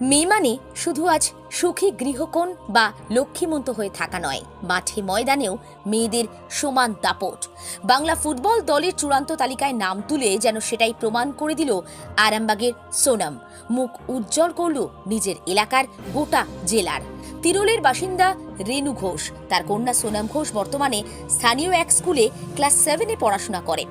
মেয়ে মানে শুধু আজ সুখী গৃহকোণ বা লক্ষ্মীমন্ত হয়ে থাকা নয়, মাঠে ময়দানেও মেয়েদের সমান দাপট। বাংলা ফুটবল দলের চূড়ান্ত তালিকায় নাম তুলে যেন সেটাই প্রমাণ করে দিল আরামবাগের সোনাম। মুখ উজ্জ্বল করল নিজের এলাকার গোটা জেলার। তিরুলের বাসিন্দা রেনু ঘোষ, তার কন্যা সোনাম ঘোষ বর্তমানে স্থানীয় এক স্কুলে ক্লাস সেভেনে পড়াশোনা করে।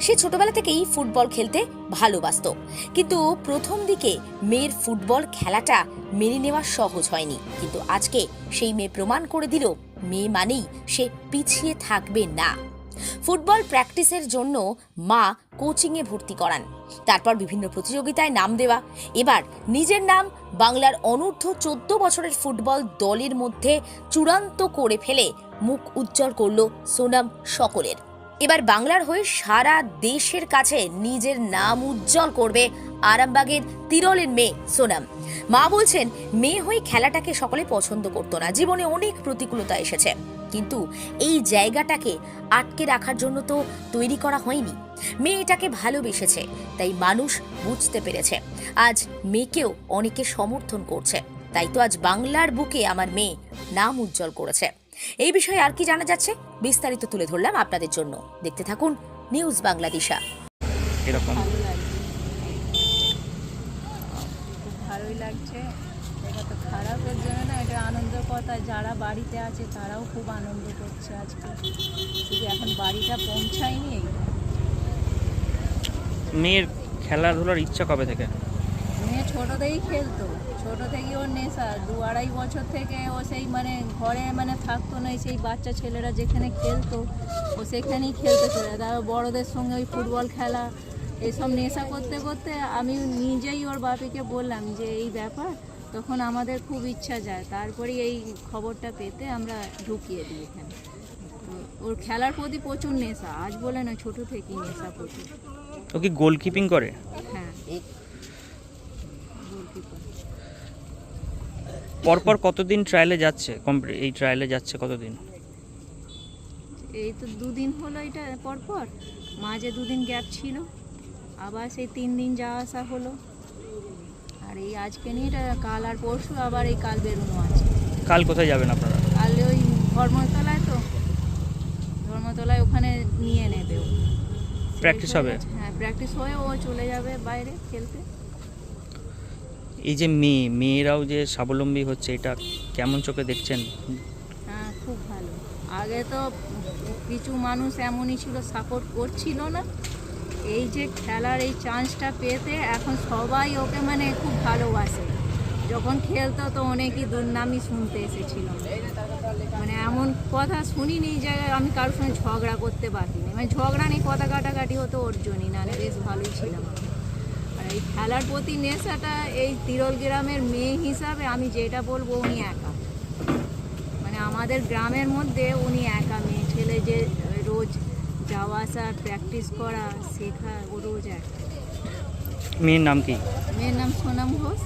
সে ছোটবেলা থেকেই ফুটবল খেলতে ভালোবাসতো। কিন্তু প্রথম দিকে মেয়ের ফুটবল খেলাটা মেনে নেওয়া সহজ হয়নি। কিন্তু আজকে সেই মেয়ে প্রমাণ করে দিল, মেয়ে মানেই সে পিছিয়ে থাকবে না। ফুটবল প্র্যাকটিসের জন্য মা কোচিংয়ে ভর্তি করান। তারপর বিভিন্ন প্রতিযোগিতায় নাম দেওয়া। এবার নিজের নাম বাংলার অনূর্ধ্ব চোদ্দ বছরের ফুটবল দলের মধ্যে চূড়ান্ত করে ফেলে মুখ উজ্জ্বল করল সোনাম সকলের। এবার বাংলার হয়ে সারা দেশের কাছে নিজের নাম উজ্জ্বল করবে আরামবাগের তিরলের মেয়ে সোনাম। মা বলছেন, মেয়ে হয়ে খেলাটাকে সকলে পছন্দ করতো না। জীবনে অনেক প্রতিকূলতা এসেছে। কিন্তু এই জায়গাটাকে আটকে রাখার জন্য তো তৈরি করা হয়নি। মেয়ে এটাকে ভালোবেসেছে, তাই মানুষ বুঝতে পেরেছে। আজ মেয়েকেও অনেকে সমর্থন করছে। তাই তো আজ বাংলার বুকে আমার মেয়ে নাম উজ্জ্বল করেছে। এই বিষয়ে আর কি জানা যাচ্ছে? বিস্তারিত তুলে ধরলাম আপনাদের জন্য। দেখতে থাকুন নিউজ বাংলাদেশা এরকম। খুব ভালোই লাগছে। এটা তো খারাপের জন্য না এটা আনন্দ কথা। যারা বাড়িতে আছে তারাও খুব আনন্দ করছে আজকে। শুধু এখন বাড়িটা পৌঁছায়নি। মেয়ের খেলাধুলার ইচ্ছা কবে থেকে? ছোটো থেকেই খেলতো। ছোটো থেকে ওর নেশা। দু আড়াই বছর থেকে ও সেই মানে ঘরে মানে থাকতো না সেই বাচ্চা ছেলেরা যেখানে খেলতো ও সেখানেই খেলতে চলে। আর বড়দের সঙ্গে ওই ফুটবল খেলা এসব নেশা করতে করতে আমি নিজেই ওর বাপিকে বললাম যে এই ব্যাপার? তখন আমাদের খুব ইচ্ছা যায়। তারপরে এই খবরটা পেতে আমরা ঢুকিয়ে দিই এখানে। ওর খেলার প্রতি প্রচুর নেশা। আজ বলে না ছোটো থেকেই নেশা প্রচুর। ও কি গোলকিপিং করে? হ্যাঁ। পরপর কতদিন ট্রায়ালে যাচ্ছে? এই ট্রায়ালে যাচ্ছে কতদিন? এই তো দুদিন হলো এটা পরপর। মাঝে দুদিন গ্যাপ ছিল। আবার সেই তিন দিন যাওয়া আসা হলো। আর এই আজকে নিয়ে এটা কাল আর পরশু আবার এই কাল বেরোনো আছে। কাল কোথায় যাবেন আপনারা? কাল ওই ধর্মতলায় তো। ধর্মতলায় ওখানে নিয়ে নেবে হয়ে হবে? হ্যাঁ প্র্যাকটিস হয়ে ও চলে যাবে বাইরে খেলতে। এই যে মেয়ে, মেয়েরাও যে স্বাবলম্বী হচ্ছে, এটা কেমন চোখে দেখছেন? হ্যাঁ খুব ভালো। আগে তো কিছু মানুষ এমনই ছিল সাপোর্ট করছিল না। এই যে খেলার এই চান্সটা পেতে এখন সবাই ওকে মানে খুব ভালোবাসে। যখন খেলতো তো অনেকই দুর্নামই শুনতে এসেছিল। মানে এমন কথা শুনিনি যে আমি কারোর সঙ্গে ঝগড়া করতে পারিনি। মানে ঝগড়া নেই কথা কাটাকাটি হতো ওর জন্যই নাহলে বেশ ভালোই ছিলাম এই খেলার প্রতি নেশাটা এই তিরল গ্রামের মেয়ে হিসাবে আমি যেটা বলব উনি একা। মানে আমাদের গ্রামের মধ্যে উনি একা মেয়ে। ছেলে যে রোজ যাওয়া আসা প্র্যাকটিস করা শেখা ও রোজ একা। মেয়ের নাম কি? মেয়ের নাম সোনাম ঘোষ।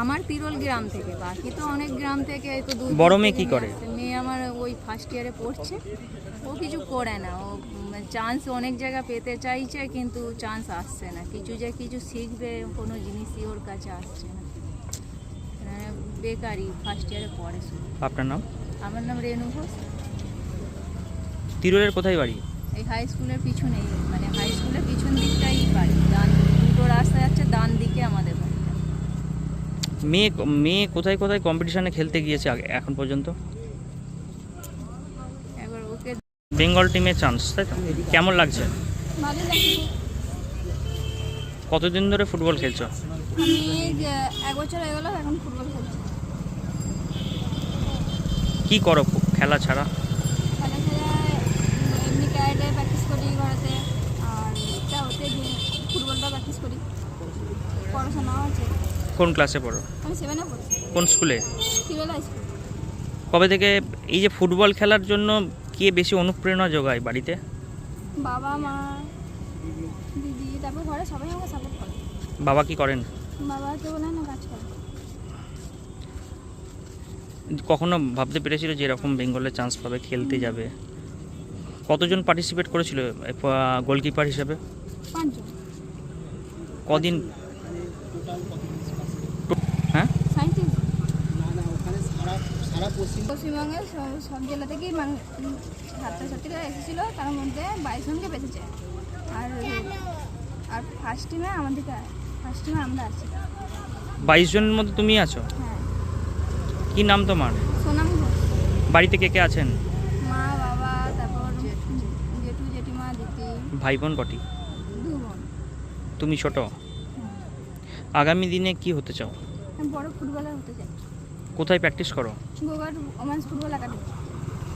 আমার তিরল গ্রাম থেকে বাকি তো অনেক গ্রাম থেকে তো বড় মেয়ে কি করে? মেয়ে আমার ওই ফার্স্ট ইয়ারে পড়ছে। ও কিছু করে না ও চান্স অনেক জায়গা পেতে চাইছে কিন্তু চান্স আসছে না। কিছু যে কিছু শিখবে কোনো জিনিসই ওর কাছে আসছে না। মানে বেকারই ফার্স্ট ইয়ারে পড়ে শুধু। আপনার নাম? আমার নাম রেনু ঘোষ। তিরুলের কোথায় বাড়ি? এই হাই স্কুলের পিছনেই মানে হাই স্কুলের পিছন দিকটাই বাড়ি। ডান দুটো রাস্তা যাচ্ছে ডান দিকে আমাদের বাড়িটা মেয়ে মেয়ে কোথায় কোথায় কম্পিটিশনে খেলতে গিয়েছে আগে এখন পর্যন্ত? বেঙ্গল টিমে চান্স তাই তো? কেমন লাগছে? কতদিন ধরে ফুটবল খেলছো? কি করো খেলা ছাড়া? ফুটবলটা প্র্যাকটিস করি। পড়াশোনাও আছে। কোন ক্লাসে পড়ো? আমি সেভেনে পড়ি। কোন স্কুলে কবে থেকে এই যে ফুটবল খেলার জন্য কে বেশি অনুপ্রেরণা যোগায় বাড়িতে? বাবা মা দিদি তারপর ঘরে সবাই আমাকে সাপোর্ট করে। বাবা কি করেন? বাবা তো বলে না কাজ করে। কখনো ভাবতে পেরেছিল যে এরকম বেঙ্গলে চান্স পাবে খেলতে যাবে? কতজন পার্টিসিপেট করেছিল গোলকিপার হিসেবে? পাঁচজন। কদিন? পশ্চিমবঙ্গের সব জেলা থেকেই ছাত্রছাত্রীরা এসেছিল তার মধ্যে বাইশ জনকে বেঁচেছে আর আর ফার্স্ট টিমে আমাদের ফার্স্ট টিমে আমরা আছি। বাইশ জনের মধ্যে তুমি আছো? হ্যাঁ। কি নাম তোমার? সোনাম ঘোষ। বাড়িতে কে কে আছেন? মা বাবা তারপর জেঠু জেঠিমা দিদি। ভাই বোন কটি? দু বোন। তুমি ছোট? আগামী দিনে কি হতে চাও? বড় ফুটবলার হতে চাই। কোথায় প্র্যাকটিস করো? গোগার ওমেন্স ফুটবল একাডেমি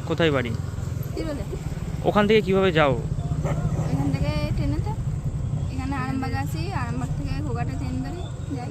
কোথায় বাড়ি? তিরোলে। ওখান থেকে কীভাবে যাও? এখান থেকে ট্রেনেতে এখানে আরামবাগ আসি আরামবাগ থেকে গোগাটা ট্রেন ধরে যাই।